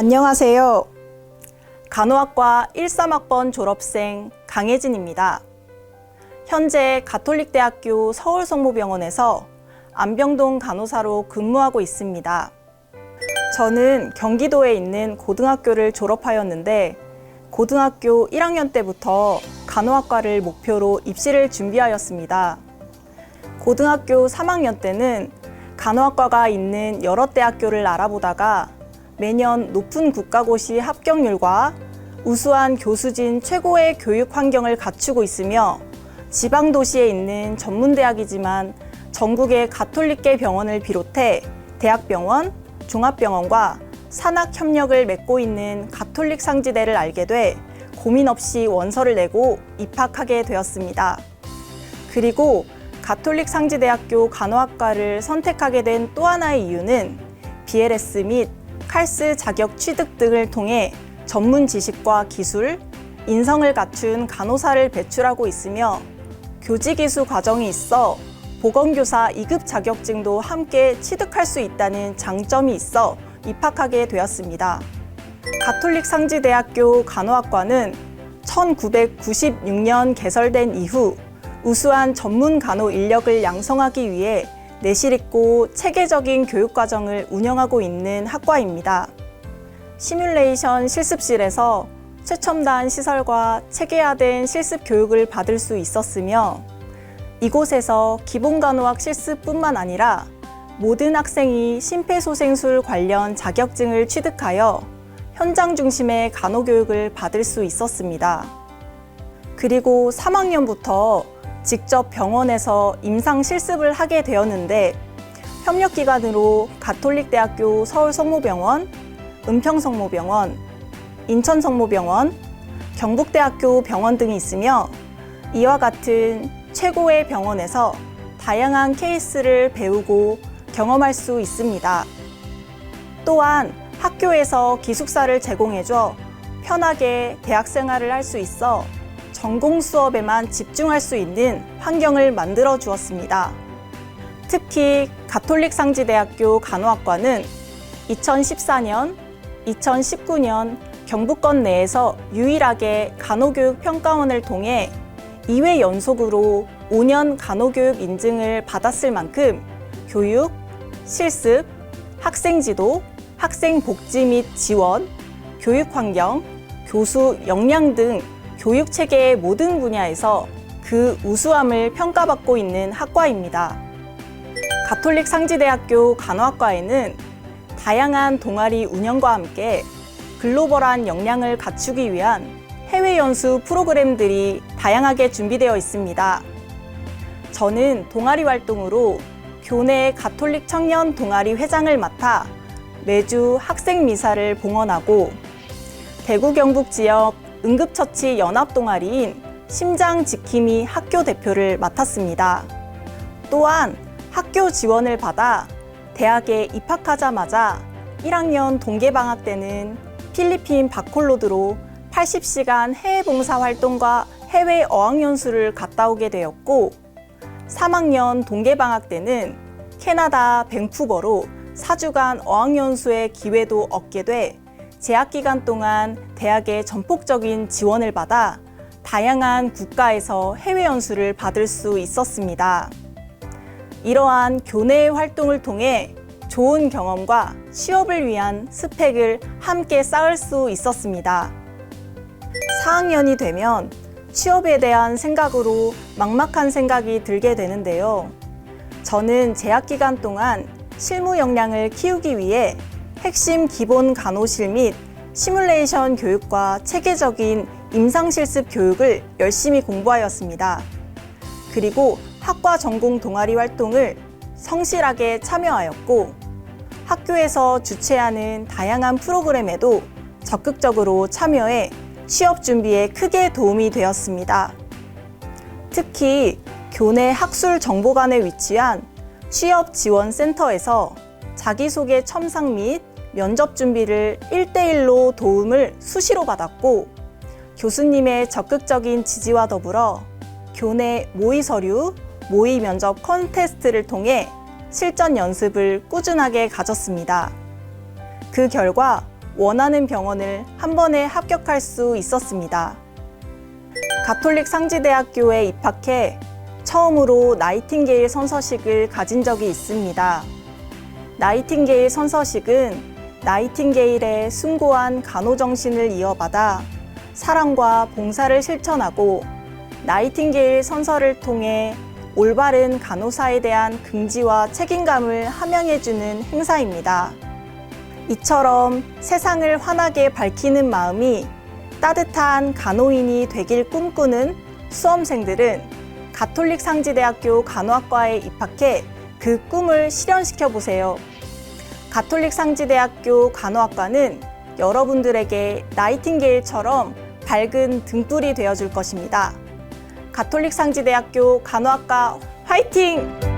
안녕하세요. 간호학과 13학번 졸업생 강혜진입니다. 현재 가톨릭대학교 서울성모병원에서 안병동 간호사로 근무하고 있습니다. 저는 경기도에 있는 고등학교를 졸업하였는데 고등학교 1학년 때부터 간호학과를 목표로 입시를 준비하였습니다. 고등학교 3학년 때는 간호학과가 있는 여러 대학교를 알아보다가 매년 높은 국가고시 합격률과 우수한 교수진 최고의 교육 환경을 갖추고 있으며 지방 도시에 있는 전문대학이지만 전국의 가톨릭계 병원을 비롯해 대학병원, 종합병원과 산학 협력을 맺고 있는 가톨릭 상지대를 알게 돼 고민 없이 원서를 내고 입학하게 되었습니다. 그리고 가톨릭 상지대학교 간호학과를 선택하게 된 또 하나의 이유는 BLS 및 칼스 자격 취득 등을 통해 전문 지식과 기술, 인성을 갖춘 간호사를 배출하고 있으며 교직이수 과정이 있어 보건교사 2급 자격증도 함께 취득할 수 있다는 장점이 있어 입학하게 되었습니다. 가톨릭 상지대학교 간호학과는 1996년 개설된 이후 우수한 전문 간호 인력을 양성하기 위해 내실 있고 체계적인 교육 과정을 운영하고 있는 학과입니다. 시뮬레이션 실습실에서 최첨단 시설과 체계화된 실습 교육을 받을 수 있었으며 이곳에서 기본 간호학 실습뿐만 아니라 모든 학생이 심폐소생술 관련 자격증을 취득하여 현장 중심의 간호 교육을 받을 수 있었습니다. 그리고 3학년부터 직접 병원에서 임상 실습을 하게 되었는데 협력 기관으로 가톨릭대학교 서울성모병원, 은평성모병원, 인천성모병원, 경북대학교 병원 등이 있으며 이와 같은 최고의 병원에서 다양한 케이스를 배우고 경험할 수 있습니다. 또한 학교에서 기숙사를 제공해줘 편하게 대학 생활을 할 수 있어 전공 수업에만 집중할 수 있는 환경을 만들어 주었습니다. 특히 가톨릭 상지대학교 간호학과는 2014년, 2019년 경북권 내에서 유일하게 간호교육 평가원을 통해 2회 연속으로 5년 간호교육 인증을 받았을 만큼 교육, 실습, 학생 지도, 학생 복지 및 지원, 교육 환경, 교수 역량 등 교육 체계의 모든 분야에서 그 우수함을 평가받고 있는 학과입니다. 가톨릭 상지대학교 간호학과에는 다양한 동아리 운영과 함께 글로벌한 역량을 갖추기 위한 해외 연수 프로그램들이 다양하게 준비되어 있습니다. 저는 동아리 활동으로 교내 가톨릭 청년 동아리 회장을 맡아 매주 학생 미사를 봉헌하고 대구 경북 지역 응급처치 연합 동아리인 심장 지킴이 학교 대표를 맡았습니다. 또한 학교 지원을 받아 대학에 입학하자마자 1학년 동계방학 때는 필리핀 바콜로드로 80시간 해외 봉사 활동과 해외 어학연수를 갔다 오게 되었고 3학년 동계방학 때는 캐나다 밴쿠버로 4주간 어학연수의 기회도 얻게 돼 재학 기간 동안 대학의 전폭적인 지원을 받아 다양한 국가에서 해외 연수를 받을 수 있었습니다. 이러한 교내 활동을 통해 좋은 경험과 취업을 위한 스펙을 함께 쌓을 수 있었습니다. 4학년이 되면 취업에 대한 생각으로 막막한 생각이 들게 되는데요. 저는 재학 기간 동안 실무 역량을 키우기 위해 핵심 기본 간호실 및 시뮬레이션 교육과 체계적인 임상실습 교육을 열심히 공부하였습니다. 그리고 학과 전공 동아리 활동을 성실하게 참여하였고 학교에서 주최하는 다양한 프로그램에도 적극적으로 참여해 취업 준비에 크게 도움이 되었습니다. 특히 교내 학술 정보관에 위치한 취업 지원 센터에서 자기소개 첨삭 및 면접 준비를 1대1로 도움을 수시로 받았고 교수님의 적극적인 지지와 더불어 교내 모의 서류, 모의 면접 컨테스트를 통해 실전 연습을 꾸준하게 가졌습니다. 그 결과 원하는 병원을 한 번에 합격할 수 있었습니다. 가톨릭 상지대학교에 입학해 처음으로 나이팅게일 선서식을 가진 적이 있습니다. 나이팅게일 선서식은 나이팅게일의 숭고한 간호정신을 이어받아 사랑과 봉사를 실천하고 나이팅게일 선서를 통해 올바른 간호사에 대한 긍지와 책임감을 함양해주는 행사입니다. 이처럼 세상을 환하게 밝히는 마음이 따뜻한 간호인이 되길 꿈꾸는 수험생들은 가톨릭 상지대학교 간호학과에 입학해 그 꿈을 실현시켜 보세요. 가톨릭 상지대학교 간호학과는 여러분들에게 나이팅게일처럼 밝은 등불이 되어줄 것입니다. 가톨릭 상지대학교 간호학과 화이팅!